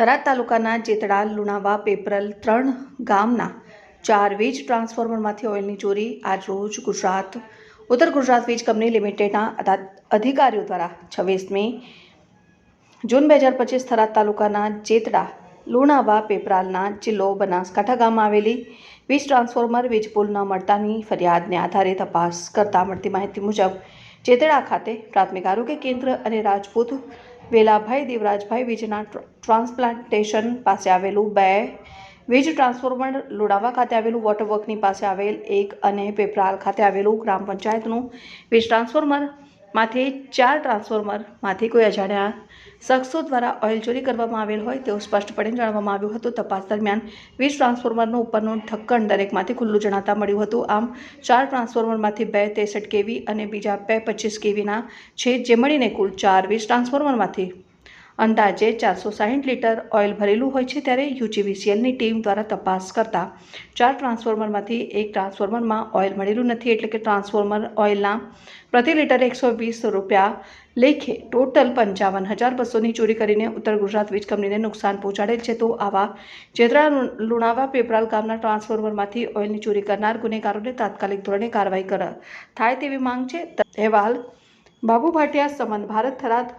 થરાદ તાલુકાના જેતડા, લુણાવા, પેપરલ ત્રણ ગામના ચાર વીજ ટ્રાન્સફોર્મરમાંથી ઓઇલની ચોરી આજરોજ ગુજરાત, ઉત્તર ગુજરાત વીજ કંપની લિમિટેડના અધા- અધિકારીઓ દ્વારા છવ્વીસમી જૂન બે હજાર પચીસ થરાદ તાલુકાના જેતડા, લુણાવા, પેપરાલના જિલ્લો બનાસકાંઠા ગામમાં આવેલી વીજ ટ્રાન્સફોર્મર વીજ પુલ ન મળતાની ફરિયાદને આધારે તપાસ કરતા મળતી માહિતી મુજબ, જેતડા ખાતે પ્રાથમિક આરોગ્ય કેન્દ્ર અને રાજપૂત વેલાભાઈ દેવરાજભાઈ વીજના ટ્રાન્સપ્લાન્ટેશન પાસે આવેલું બે વીજ ટ્રાન્સફોર્મર લોડાવા ખાતે આવેલું વોટર વર્કની પાસે આવેલ એક અને પેપરાલ ખાતે આવેલું ગ્રામ પંચાયતનું વીજ ટ્રાન્સફોર્મરમાંથી ચાર ટ્રાન્સફોર્મરમાંથી કોઈ અજાણ્યા શખ્સો દ્વારા ઓઇલ ચોરી કરવામાં આવેલ હોય તેવું સ્પષ્ટપણે જાણવામાં આવ્યું હતું. તપાસ દરમિયાન વીજ ટ્રાન્સફોર્મરનું ઉપરનું ઢક્કન દરેકમાંથી ખુલ્લું જણાતા મળ્યું હતું. આમ, ચાર ટ્રાન્સફોર્મરમાંથી બે ત્રેસઠ કેવી અને બીજા બે પચીસ કેવીના છે, જે મળીને કુલ ચાર વીસ ટ્રાન્સફોર્મરમાંથી અંદાજે ચારસો સાહીઠ લીટર ઓઇલ ભરેલું હોય છે ત્યારે યુજીવીસીએલની ટીમ દ્વારા તપાસ કરતા ચાર ટ્રાન્સફોર્મરમાંથી એક ટ્રાન્સફોર્મરમાં ઓઇલ મળેલું નથી એટલે કે ટ્રાન્સફોર્મર ઓઇલના પ્રતિ લીટર એકસો વીસ રૂપિયા લેખે ટોટલ પંચાવન હજાર બસોની ચોરી કરીને ઉત્તર ગુજરાત વીજ કંપનીને નુકસાન પહોંચાડેલ છે. તો આવા જેતરા લુણાવા પેપરાલ ગામના ટ્રાન્સફોર્મરમાંથી ઓઇલની ચોરી કરનાર ગુનેગારોને તાત્કાલિક ધોરણે કાર્યવાહી કર, થાય તેવી માંગ છે. અહેવાલ બાબુ ભાટિયા સંબંધ ભારત થરાદ